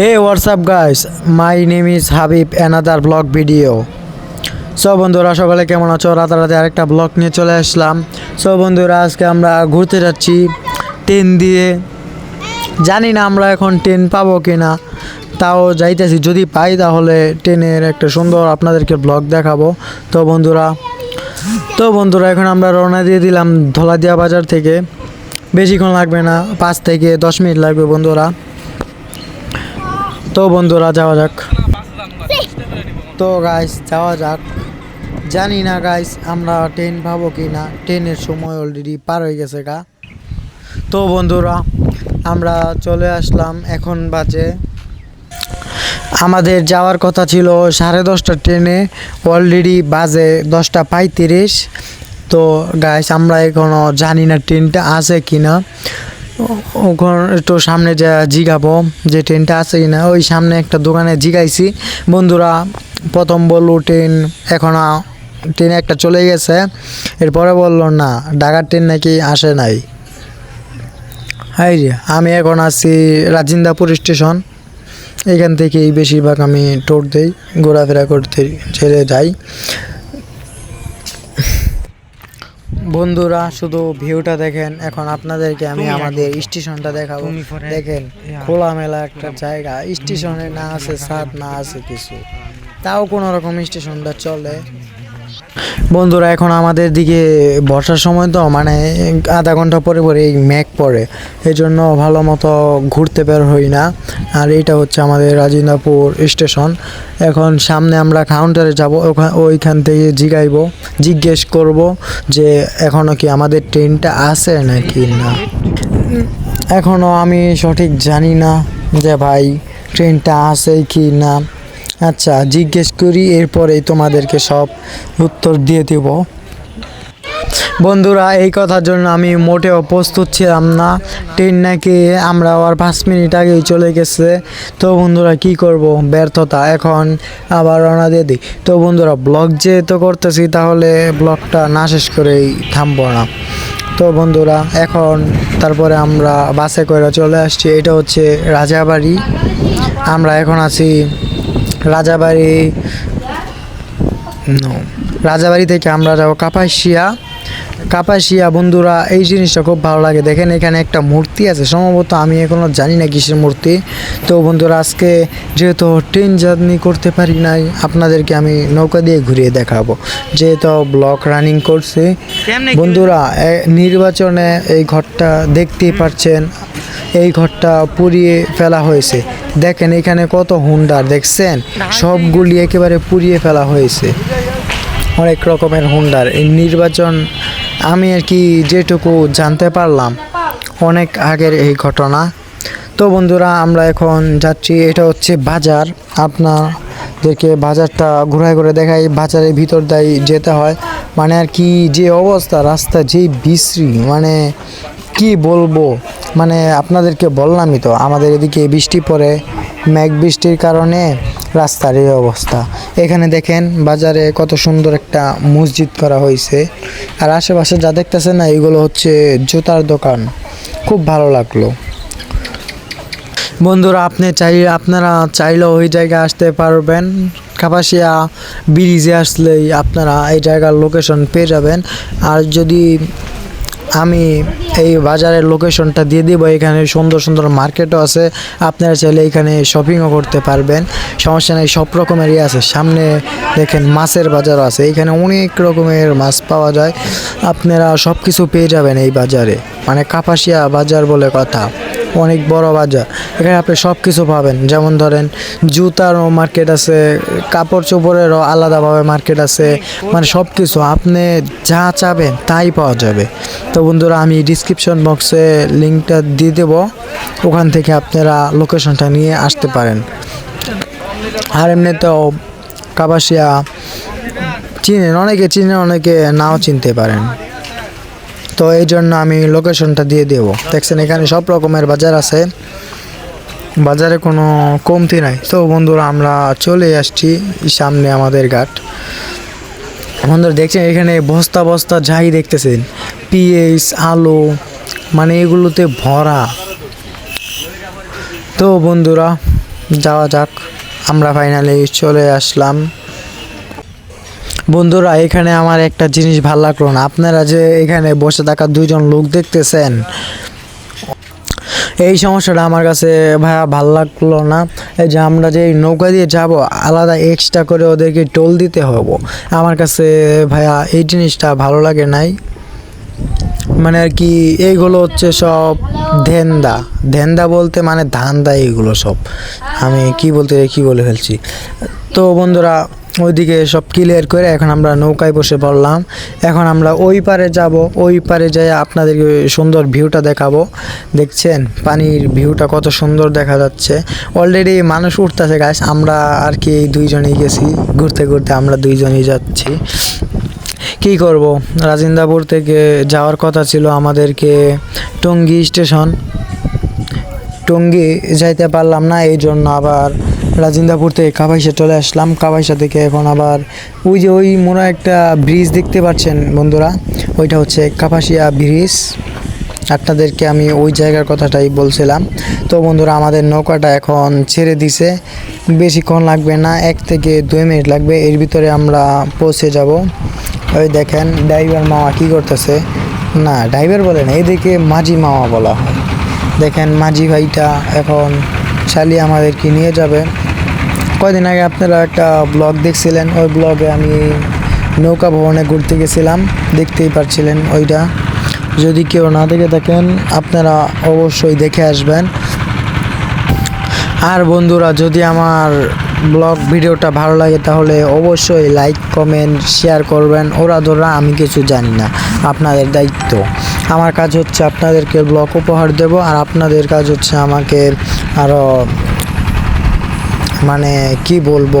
Hey, what's up guys my name is Habib another vlog video. So বন্ধুরা সকালে কেমন আছো? রাতারাতি আরেকটা ব্লগ নিয়ে চলে আসলাম। সো বন্ধুরা আজকে আমরা ঘুরতে যাচ্ছি ট্রেন দিয়ে। জানি না আমরা এখন ট্রেন পাবো কি না তাও যাইতেছি। যদি পাই তাহলে ট্রেনের একটা সুন্দর আপনাদেরকে ব্লগ দেখাবো। তো বন্ধুরা তো বন্ধুরা এখন আমরা রওনা দিয়ে দিলাম ধলাদিয়া বাজার থেকে। বেশিক্ষণ লাগবে না পাঁচ থেকে দশ মিনিট লাগবে বন্ধুরা। তো বন্ধুরা, যাওয়া যাক। তো গাইস যাওয়া যাক। জানি না গাইস আমরা ট্রেন পাবো কি না ট্রেনের সময় অলরেডি পার হয়ে গেছে গা। তো বন্ধুরা, আমরা চলে আসলাম। এখন বাজে। আমাদের যাওয়ার কথা ছিল সাড়ে দশটা ট্রেনে অলরেডি বাজে দশটা পঁয়ত্রিশ। তো গাইস আমরা এখনও জানি না ট্রেনটা আছে কি না ওখানে একটু সামনে যা জিগাবো, যে ট্রেনটা আছে কি না ওই সামনে একটা দোকানে জিগাইছি। বন্ধুরা, প্রথম বলল ট্রেন এখনও ট্রেন একটা চলে গেছে। এরপরে বলল, না, ঢাকার ট্রেন নাকি আসে নাই। যে আমি এখন আছি রাজিন্দাপুর স্টেশন। এখান থেকেই বেশিরভাগ আমি টোট দিই, ঘোরাফেরা করতে ছেড়ে যাই। বন্ধুরা শুধু ভিউটা দেখেন। এখন আপনাদেরকে আমি আমাদের স্টেশনটা দেখাবো। দেখেন খোলামেলা একটা জায়গা। স্টেশনে না আছে সাত না আছে কিছু। তাও কোনো রকম স্টেশনটা চলে। বন্ধুরা, এখন আমাদের দিকে বর্ষার সময় তো মানে আধা ঘণ্টা পরে পরে এই মেঘ পড়ে। এই জন্য ভালো মতো ঘুরতে বের হই না। আর এটা হচ্ছে আমাদের রাজিন্দাপুর স্টেশন। এখন সামনে আমরা কাউন্টারে যাব ওইখান থেকে জিগাইব, জিজ্ঞেস করব যে এখনও কি আমাদের ট্রেনটা আছে নাকি না? এখনও আমি সঠিক জানি না যে ভাই, ট্রেনটা আছে কি না। আচ্ছা জিজ্ঞেস করি, এরপরেই তোমাদেরকে সব উত্তর দিয়ে দেব। বন্ধুরা, এই কথার জন্য আমি মোটেও প্রস্তুত ছিলাম না। ট্রেন নাকি আমরা আর পাঁচ মিনিট আগেই চলে গেছে। তো বন্ধুরা, কি করব? ব্যর্থতা। এখন আবার রওনা দিয়ে দিই। তো বন্ধুরা, ব্লগ যেহেতু করতেছি, তাহলে ব্লগটা না শেষ করেই থামবো না। তো বন্ধুরা, এখন তারপরে আমরা বাসে করে চলে আসছি। এটা হচ্ছে রাজাবাড়ি। আমরা এখন আছি রাজাবাড়ি রাজাবাড়ি থেকে আমরা যাব কাপাসিয়া। কাপাসিয়া বন্ধুরা এই জিনিসটা খুব ভালো লাগে। দেখেন এখানে একটা মূর্তি আছে। সম্ভবত আমি এখনও জানি না কিসের মূর্তি। তো বন্ধুরা আজকে যেহেতু ট্রেন জার্নি করতে পারি নাই আপনাদেরকে আমি নৌকা দিয়ে ঘুরিয়ে দেখাবো। যেহেতু ব্লক রানিং করছে। বন্ধুরা নির্বাচনে এই ঘরটা দেখতেই পাচ্ছেন। এই ঘরটা পুড়িয়ে ফেলা হয়েছে। দেখেন এখানে কত হুন্ডার দেখছেন? সবগুলি একেবারে পুড়িয়ে ফেলা হয়েছে। অনেক রকমের হুন্ডার। এই নির্বাচন আমি আর কি যেটুকু জানতে পারলাম অনেক আগের এই ঘটনা। তো বন্ধুরা আমরা এখন যাচ্ছি এটা হচ্ছে বাজার। আপনাদেরকে বাজারটা ঘুরায় ঘুরে দেখাই বাজারের ভিতর দিয়ে যেতে হয়। মানে আর কি যে অবস্থা রাস্তা যেই বিশ্রী মানে কি বলব? মানে আপনাদেরকে বললামই তো, আমাদের এদিকে বৃষ্টি পড়ে, মেঘ বৃষ্টির কারণে রাস্তার এই অবস্থা। এখানে দেখেন বাজারে কত সুন্দর একটা মসজিদ করা হয়েছে আর আশেপাশে যা দেখতেছেন না, এগুলো হচ্ছে জুতার দোকান। খুব ভালো লাগল। বন্ধুরা, আপনি চাই, আপনারা চাইলেও ওই জায়গায় আসতে পারবেন। কাপাসিয়া ব্রিজে আসলেই আপনারা এই জায়গার লোকেশন পেয়ে যাবেন। আর যদি আমি এই বাজারের লোকেশনটা দিয়ে দিব। এখানে সুন্দর সুন্দর মার্কেটও আছে। আপনারা চাইলে এখানে শপিংও করতে পারবেন। সমস্যা নেই, সব রকমেরই আছে। সামনে দেখেন মাছের বাজারও আছে। এখানে অনেক রকমের মাছ পাওয়া যায়। আপনারা সব কিছু পেয়ে যাবেন এই বাজারে। মানে কাপাসিয়া বাজার বলে কথা। অনেক বড় বাজার। এখানে আপনি সব কিছু পাবেন। যেমন ধরেন, জুতারও মার্কেট আছে কাপড় চোপড়েরও আলাদাভাবে মার্কেট আছে মানে সব কিছু আপনি যা চাবেন, তাই পাওয়া যাবে। তো বন্ধুরা, আমি ডিসক্রিপশন বক্সে লিঙ্কটা দিয়ে দেব। ওখান থেকে আপনারা লোকেশনটা নিয়ে আসতে পারেন। আর এমনি তো কাবাসিয়া চিনেন, অনেকে চিনেন, অনেকে নাও চিনতে পারেন। তো এই জন্য আমি লোকেশনটা দিয়ে দেবো। দেখছেন, এখানে সব রকমের বাজার আছে। বাজারে কোনো কমতি নাই। তো বন্ধুরা, আমরা চলে আসছি সামনে আমাদের ঘাট। বন্ধুরা, দেখছেন, এখানে বস্তা বস্তা যাই দেখতেছেন। পিএস আলো মানে এগুলোতে ভরা। তো বন্ধুরা, যাওয়া যাক। আমরা ফাইনালি চলে আসলাম। বন্ধুরা, এখানে আমার একটা জিনিস ভালো লাগল না। আপনারা যে এখানে বসে থাকা দুইজন লোক দেখতেছেন, এই সমস্যাটা আমার কাছে ভাইয়া ভালো লাগল না। এই যে আমরা যে নৌকা দিয়ে যাব, আলাদা এক্সট্রা করে ওদেরকে টোল দিতে হব। আমার কাছে ভাইয়া এই জিনিসটা ভালো লাগে নাই। মানে আর কি, এইগুলো হচ্ছে সব ধেন্দা। ধেন্দা বলতে মানে ধান্দা এইগুলো সব। আমি কি বলতে কি বলে ফেলছি? তো বন্ধুরা ওইদিকে সব ক্লিয়ার করে এখন আমরা নৌকায় বসে পড়লাম। এখন আমরা ওই পারে যাব, ওই পারে যাই আপনাদেরকে সুন্দর ভিউটা দেখাবো। দেখছেন? পানির ভিউটা কত সুন্দর দেখা যাচ্ছে। অলরেডি মানুষ উঠতেছে গাছ আমরা আর কি এই দুইজনেই গেছি। ঘুরতে ঘুরতে আমরা দুইজনেই যাচ্ছি। কি করব? রাজিন্দাপুর থেকে যাওয়ার কথা ছিল আমাদেরকে টঙ্গী স্টেশন। টঙ্গী যাইতে পারলাম না এই জন্য আবার রাজিন্দাপুর থেকে কাবাইশা চলে আসলাম। কাবাইশা থেকে এখন আবার ওই যে ওই মনে একটা ব্রিজ দেখতে পাচ্ছেন বন্ধুরা, ওইটা হচ্ছে কাপাসিয়া ব্রিজ আপনাদেরকে আমি ওই জায়গার কথাটাই বলছিলাম। তো বন্ধুরা, আমাদের নৌকাটা এখন ছেড়ে দিছে। বেশিক্ষণ লাগবে না, এক থেকে দুই মিনিট লাগবে। এর ভিতরে আমরা পৌঁছে যাব। ওই দেখেন ড্রাইভার মামা কি করতেছে? না ড্রাইভার বলে না এদিকে মাঝি মামা বলা হয়। দেখেন, মাঝি ভাইটা এখন চালিয়ে আমাদেরকে নিয়ে যাবে। কয়দিন আগে আপনারা একটা ব্লগ দেখছিলেন, ওই ব্লগে আমি নৌকা ভবনে ঘুরতে গেছিলাম, দেখতেই পারছিলেন ওইটা। যদি কেউ না দেখে থাকেন, আপনারা অবশ্যই দেখে আসবেন। আর বন্ধুরা, যদি আমার ব্লগ ভিডিওটা ভালো লাগে, তাহলে অবশ্যই লাইক, কমেন্ট, শেয়ার করবেন। ওরা ধরা, আমি কিছু জানি না, আপনাদের দায়িত্ব। আমার কাজ হচ্ছে আপনাদেরকে ব্লগ উপহার দেব, আর আপনাদের কাজ হচ্ছে আমাকে আরও মানে কি বলব?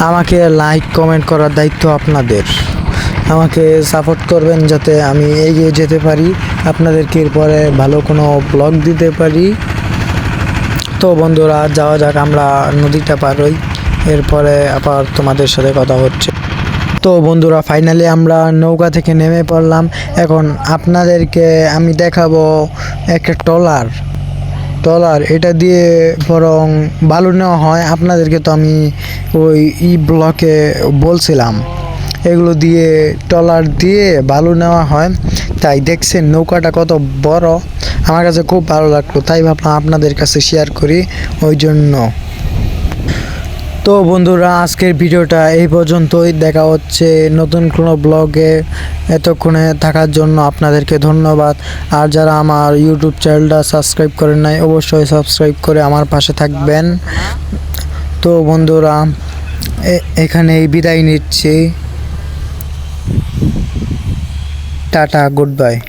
আমাকে লাইক কমেন্ট করার দায়িত্ব আপনাদের। আমাকে সাপোর্ট করবেন যাতে আমি এগিয়ে যেতে পারি। আপনাদেরকে এরপরে ভালো কোনো ব্লগ দিতে পারি। তো বন্ধুরা, যাওয়া যাক, আমরা নদীটা পার হই। এরপরে আবার তোমাদের সাথে কথা হচ্ছে। তো বন্ধুরা ফাইনালি আমরা নৌকা থেকে নেমে পড়লাম। এখন আপনাদেরকে আমি দেখাবো একটা ট্রলার। ট্রলার এটা দিয়ে বরং ভালো নেওয়া হয়। আপনাদেরকে তো আমি ওই ই ব্লকে বলছিলাম। এগুলো দিয়ে ট্রলার দিয়ে বালু নেওয়া হয়। তাই দেখছেন নৌকাটা কত বড়। আমার কাছে খুব ভালো লাগতো তাই ভাবলাম আপনাদের কাছে শেয়ার করি। ওই জন্য। তো বন্ধুরা, আজকের ভিডিওটা এই পর্যন্তই। দেখা হচ্ছে নতুন কোনো ব্লগে এতক্ষণে থাকার জন্য আপনাদেরকে ধন্যবাদ। আর যারা আমার ইউটিউব চ্যানেলটা সাবস্ক্রাইব করেন নাই, অবশ্যই সাবস্ক্রাইব করে আমার পাশে থাকবেন। তো বন্ধুরা, এ- এখানেই বিদায় নিচ্ছি। Tata, good bye.